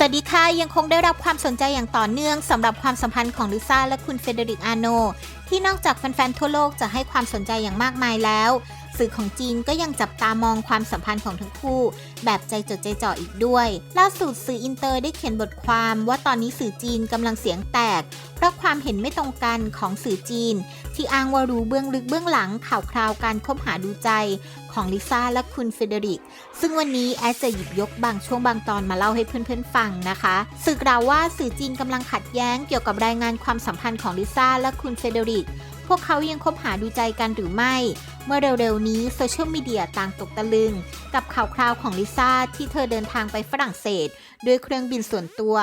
สวัสดีค่ะ ยังคงได้รับความสนใจอย่างต่อเนื่องสำหรับความสัมพันธ์ของลิซ่าและคุณเฟเดริกอาโน ที่นอกจากแฟนๆทั่วโลกจะให้ความสนใจอย่างมากมายแล้ว สื่อของจีนก็ยังจับตามองความสัมพันธ์ของทั้งคู่ แบบใจจดใจจ่ออีกด้วย ล่าสุดสื่ออินเตอร์ได้เขียนบทความว่าตอนนี้สื่อจีนกำลังเสียงแตก เพราะความเห็นไม่ตรงกันของสื่อจีน ที่อ้างว่ารู้เบื้องลึกเบื้องหลังข่าวคราวการคบหาดูใจของลิซ่าและคุณเฟเดริก ซึ่งวันนี้แอดจะหยิบยกบางช่วงบางตอนมาเล่าให้เพื่อนๆฟังนะคะสื่อกล่าวว่าสื่อจีนกำลังขัดแย้งเกี่ยวกับรายงานความสัมพันธ์ของลิซ่าและคุณเฟเดริก พวกเขายังคบหาดูใจกันหรือไม่ เมื่อเร็วๆนี้โซเชียลมีเดียต่างตกตะลึง กับข่าวคราวของลิซ่าที่เธอเดินทางไปฝรั่งเศส ด้วยเครื่องบินส่วนตัว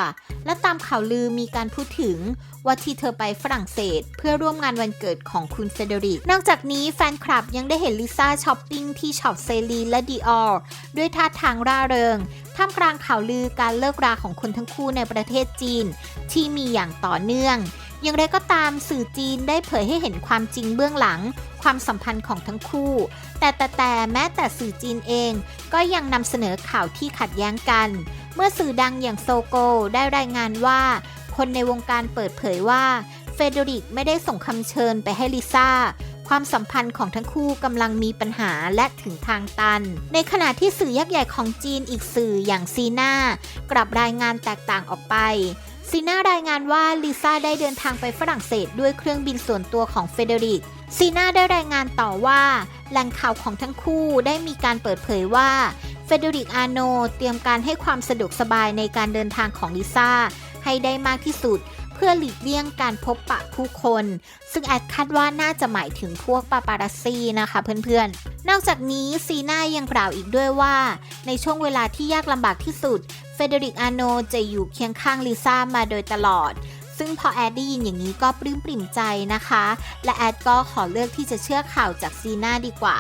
และตามข่าวลือมีการพูดถึงว่าที่เธอไปฝรั่งเศส เพื่อร่วมงานวันเกิดของคุณเฟเดริก นอกจากนี้แฟนคลับยังได้เห็นลิซ่าช้อปปิ้งที่ช็อปเซรีและดีออร์ด้วยท่าทางร่าเริงท่ามกลางข่าวลือการเลิกราของคนทั้งคู่ในประเทศจีน ที่มีอย่างต่อเนื่อง อย่างไรก็ตามสื่อจีนได้เผยให้เห็นความจริงเบื้องหลัง ความสัมพันธ์ของทั้งคู่ แต่แต่แต่แม้แต่สื่อจีนเอง ก็ยังนำเสนอข่าวที่ขัดแย้งกัน เมื่อสื่อดังอย่างโซโกได้รายงานว่า คนในวงการเปิดเผยว่าเฟเดริกไม่ได้ส่งคำเชิญไปให้ลิซ่าความสัมพันธ์ของทั้งคู่กำลังมีปัญหาและถึงทางตัน ในขณะที่สื่อยักษ์ใหญ่ของจีนอีกสื่ออย่างซีน่ากลับรายงานแตกต่างออกไป ซีน่ารายงานว่าลิซ่าได้เดินทางไปฝรั่งเศสด้วยเครื่องบินส่วนตัวของเฟเดริกซีน่าได้รายงานต่อว่าแหล่งข่าวของทั้งคู่ได้มีการเปิดเผยว่าเฟเดริกอาโนเตรียมการให้ความสะดวกสบายในการเดินทางของลิซ่าให้ได้มากที่สุด เพื่อหลีกเลี่ยงการพบปะผู้คน ซึ่งแอดคาดว่าน่าจะหมายถึงพวกปาปารัสซี่นะคะเพื่อนๆ นอกจากนี้ซีน่ายังกล่าวอีกด้วยว่า ในช่วงเวลาที่ยากลำบากที่สุด เฟเดริกอาโนจะอยู่เคียงข้างลิซ่ามาโดยตลอด ซึ่งพอแอดได้ยินอย่างนี้ก็ปลื้มปริ่มใจนะคะ และแอดก็ขอเลือกที่จะเชื่อข่าวจากซีน่าดีกว่า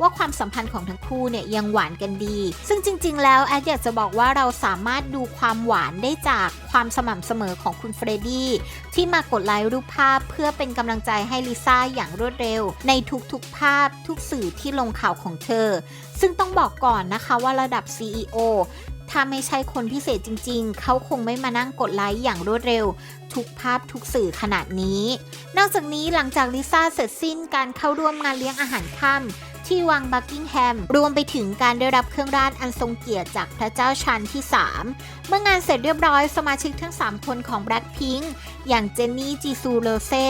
ว่าความสัมพันธ์ของทั้งคู่เนี่ยยังหวานกันดี ซึ่งจริง ๆ แล้วแอดอยากจะบอกว่าเราสามารถดูความหวานได้จากความสม่ำเสมอของคุณเฟรดดี้ที่มากดไลค์รูปภาพเพื่อเป็นกำลังใจให้ลิซ่าอย่างรวดเร็ว ในทุกๆภาพทุกสื่อที่ลงข่าวของเธอ ซึ่งต้องบอกก่อนนะคะว่าระดับ CEO ถ้าไม่ใช่คนพิเศษจริงๆ เขาคงไม่มานั่งกดไลค์อย่างรวดเร็ว ทุกภาพทุกสื่อขนาดนี้ นอกจากนี้หลังจากลิซ่าเสร็จสิ้นการเข้าร่วมงานเลี้ยงอาหารค่ำที่วังบักกิงแฮม รวมไปถึงการได้รับเครื่องราชอันทรงเกียรติจากพระเจ้าชันที่ 3 เมื่องานเสร็จเรียบร้อยสมาชิกทั้ง 3 คนของ Blackpink อย่างเจนนี่จีซูโรเซ่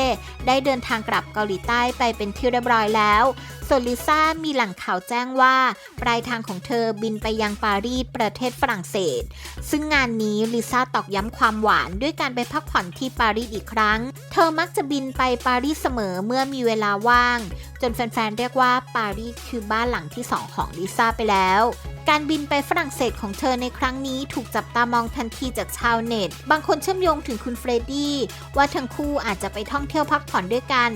ได้เดินทางกลับเกาหลีใต้ไปเป็นที่เรียบร้อยแล้ว ส่วนลิซ่ามีหลังข่าวแจ้งว่า ปลายทางของเธอบินไปยังปารีสประเทศฝรั่งเศส ซึ่งงานนี้ลิซ่าตอกย้ำความหวานด้วยการไปพักผ่อนที่ปารีสอีกครั้ง เธอมักจะบินไปปารีสเสมอเมื่อมีเวลาว่าง จนแฟนๆเรียกว่าปารีสคือบ้านหลังที่2ของลิซ่าไปแล้วการบินไปฝรั่งเศสของเธอในครั้งนี้ถูกจับตามองทันทีจากชาวเน็ต บางคนเชื่อมโยงถึงคุณเฟรดดี้ว่าทั้งคู่อาจจะไปท่องเที่ยวพักผ่อนด้วยกัน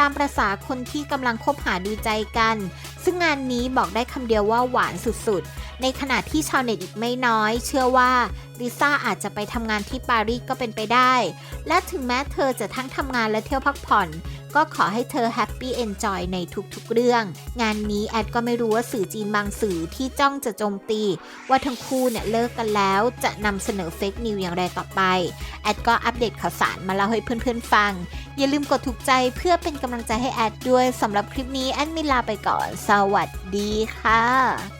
ตามประษาคนที่กำลังคบหาดูใจกันซึ่งงานนี้บอกได้คำเดียวว่าหวานสุดๆ ในขณะที่ชาวเน็ตอีกไม่น้อย เชื่อว่าลิซ่าอาจจะไปทำงานที่ปารีสก็เป็นไปได้ และถึงแม้เธอจะทั้งทำงานและเที่ยวพักผ่อน ก็ขอให้เธอแฮปปี้เอนจอยในทุกๆเรื่อง งานนี้แอดก็ไม่รู้ว่าสื่อจีนบางสื่อที่จ้องจะโจมตี ว่าทั้งคู่เนี่ยเลิกกันแล้วจะนำเสนอเฟกนิวอย่างไรต่อไป แอดก็อัปเดตข่าวสารมาเล่าให้เพื่อนๆฟัง อย่าลืมกดถูกใจเพื่อเป็นกำลังใจให้แอดด้วยสำหรับคลิปนี้แอดมิลาไปก่อนสวัสดีค่ะ